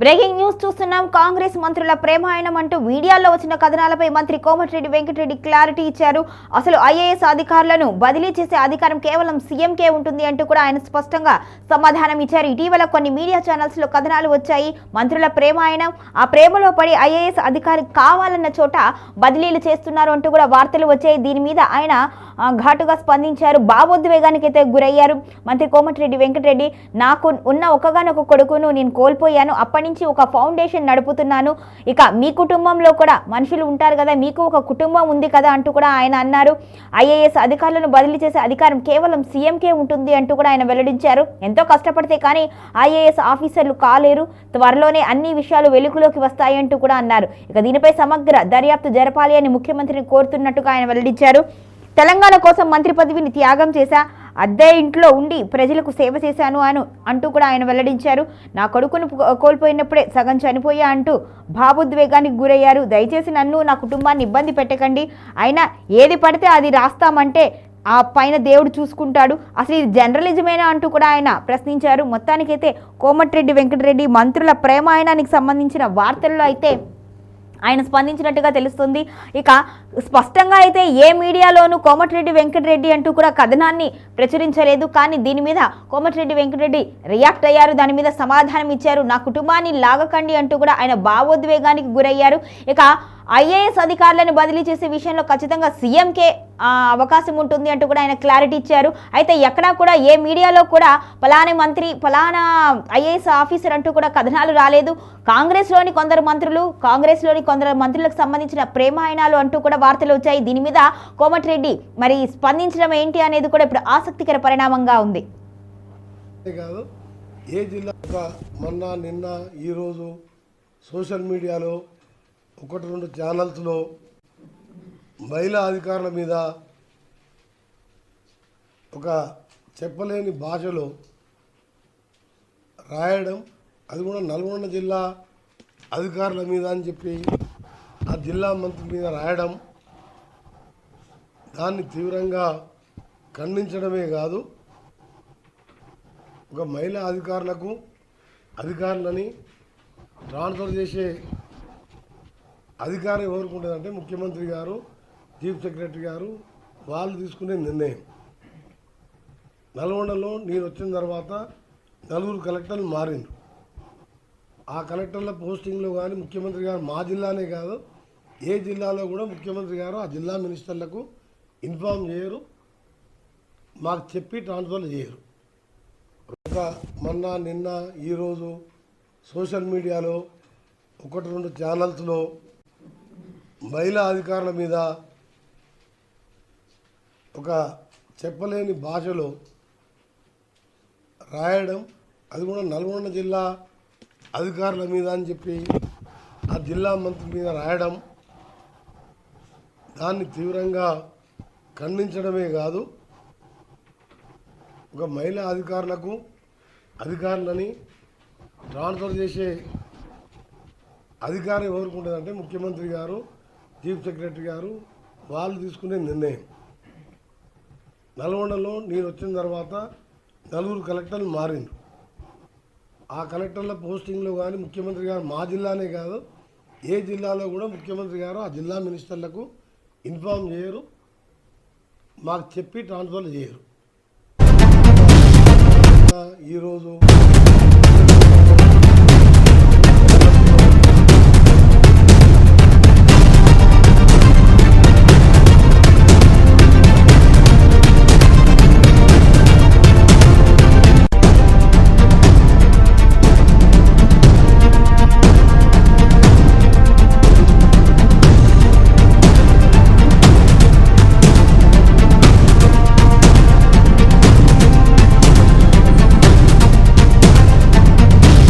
Breaking news చూస్తున్నాం. కాంగ్రెస్ మంత్రుల ప్రేమాయణం అంటూ మీడియాలో వచ్చిన కథనాలపై మంత్రి కోమటిరెడ్డి వెంకటరెడ్డి క్లారిటీ ఇచ్చారు. అసలు ఐఏఎస్ అధికారులను బదిలీ చేసే అధికారం కేవలం సీఎంకే ఉంటుంది అంటూ కూడా ఆయన స్పష్టంగా సమాధానం ఇచ్చారు. ఇటీవల కొన్ని మీడియా ఛానల్స్లో కథనాలు వచ్చాయి. మంత్రుల ప్రేమాయణం ఆ ప్రేమలో పడి ఐఏఎస్ అధికారి కావాలన్న చోట బదిలీలు చేస్తున్నారు అంటూ కూడా వార్తలు వచ్చాయి. దీని మీద ఆయన ఘాటుగా స్పందించారు. భావోద్వేగానికి అయితే గురయ్యారు. మంత్రి కోమటిరెడ్డి వెంకటరెడ్డి నాకు ఉన్న ఒకగానొక కొడుకును నేను కోల్పోయాను. అప్పటి నుంచి ఒక ఫౌండేషన్ నడుపుతున్నాను. ఇక మీ కుటుంబంలో కూడా మనుషులు ఉంటారు కదా మీకు ఒక కుటుంబం ఉంది కదా అంటూ కూడా ఆయన అన్నారు. ఐఏఎస్ అధికారులను బదిలీ చేసే అధికారం కేవలం సీఎంకే ఉంటుంది అంటూ కూడా ఆయన వెల్లడించారు. ఎంతో కష్టపడితే కానీ ఐఏఎస్ ఆఫీసర్లు కాలేరు. త్వరలోనే అన్ని విషయాలు వెలుగులోకి వస్తాయంటూ కూడా అన్నారు. ఇక దీనిపై సమగ్ర దర్యాప్తు జరపాలి అని ముఖ్యమంత్రిని కోరుతున్నట్టుగా ఆయన వెల్లడించారు. తెలంగాణ కోసం మంత్రి పదవిని త్యాగం చేశా. అద్దె ఇంట్లో ఉండి ప్రజలకు సేవ చేశాను అను అంటూ కూడా ఆయన వెల్లడించారు. నా కొడుకును కోల్పోయినప్పుడే సగం చనిపోయా అంటూ భావోద్వేగానికి గురయ్యారు. దయచేసి నన్ను నా కుటుంబాన్ని ఇబ్బంది పెట్టకండి. అయినా ఏది పడితే అది రాస్తామంటే ఆ పైన దేవుడు చూసుకుంటాడు. అసలు ఇది జర్నలిజమేనా అంటూ కూడా ఆయన ప్రశ్నించారు. మొత్తానికైతే కోమటిరెడ్డి వెంకటరెడ్డి మంత్రుల ప్రేమాయణానికి సంబంధించిన వార్తల్లో అయితే ఆయన స్పందించినట్టుగా తెలుస్తుంది. ఇక స్పష్టంగా అయితే ఏ మీడియాలోనూ కోమటిరెడ్డి వెంకటరెడ్డి అంటూ కూడా కథనాన్ని ప్రచురించలేదు. కానీ దీని మీద కోమటిరెడ్డి వెంకటరెడ్డి రియాక్ట్ అయ్యారు. దాని మీద సమాధానం ఇచ్చారు. నా కుటుంబాన్ని లాగకండి అంటూ కూడా ఆయన భావోద్వేగానికి గురయ్యారు. ఇక ఐఏఎస్ అధికారులను బదిలీ చేసే విషయంలో ఖచ్చితంగా సీఎంకే అవకాశం ఉంటుంది అంటూ కూడా ఆయన క్లారిటీ ఇచ్చారు. అయితే ఎక్కడా కూడా ఏ మీడియాలో కూడా ఫలానా మంత్రి ఫలానా ఐఏఎస్ ఆఫీసర్ అంటూ కూడా కథనాలు రాలేదు. కాంగ్రెస్లోని కొందరు మంత్రులు కాంగ్రెస్లోని కొందరు మంత్రులకు సంబంధించిన ప్రేమాయణాలు అంటూ కూడా వార్తలు వచ్చాయి. దీని మీద కోమటిరెడ్డి మరి స్పందించడం ఏంటి అనేది కూడా ఇప్పుడు ఆసక్తికర పరిణామంగా ఉంది. కాదు ఏ జిల్లా మొన్న నిన్న ఈరోజు సోషల్ మీడియాలో ఒకటి రెండు ఛానల్స్లో మహిళా అధికారుల మీద ఒక చెప్పలేని భాషలో రాయడం అది కూడా నల్గొండ జిల్లా అధికారుల మీద అని చెప్పి ఆ జిల్లా మంత్రి మీద రాయడం దాన్ని తీవ్రంగా ఖండించడమే కాదు ఒక మహిళా అధికారులకు అధికారులని ట్రాన్స్ఫర్ చేసే అధికారం ఎవరికి ముఖ్యమంత్రి గారు చీఫ్ సెక్రటరీ గారు వాళ్ళు తీసుకునే నిర్ణయం. నల్గొండలో నేను వచ్చిన తర్వాత నలుగురు కలెక్టర్లు మారిండ్రు. ఆ కలెక్టర్ల పోస్టింగ్లో కానీ ముఖ్యమంత్రి గారు మా జిల్లానే కాదు ఏ జిల్లాలో కూడా ముఖ్యమంత్రి గారు ఆ జిల్లా మినిస్టర్లకు ఇన్ఫామ్ చేయరు మాకు చెప్పి ట్రాన్స్ఫర్ చేయరు. ఒక మొన్న నిన్న ఈరోజు సోషల్ మీడియాలో ఒకటి రెండు ఛానల్స్లో మహిళా అధికారుల మీద ఒక చెప్పలేని భాషలో రాయడం అది కూడా నల్గొండ జిల్లా అధికారుల మీద అని చెప్పి ఆ జిల్లా మంత్రి మీద రాయడం దాన్ని తీవ్రంగా ఖండించడమే కాదు ఒక మహిళా అధికారులకు అధికారులని ట్రాన్స్ఫర్ చేసే అధికారం ఎవరుకుంటుందంటే ముఖ్యమంత్రి గారు చీఫ్ సెక్రటరీ గారు వాళ్ళు తీసుకునే నిర్ణయం. నల్గొండలో నేను వచ్చిన తర్వాత నలుగురు కలెక్టర్లు మారిండ్రు. ఆ కలెక్టర్ల పోస్టింగ్లో కానీ ముఖ్యమంత్రి గారు మా జిల్లానే కాదు ఏ జిల్లాలో కూడా ముఖ్యమంత్రి గారు ఆ జిల్లా మినిస్టర్లకు ఇన్ఫామ్ చేయరు మాకు చెప్పి ట్రాన్స్ఫర్ చేయరు. ఈరోజు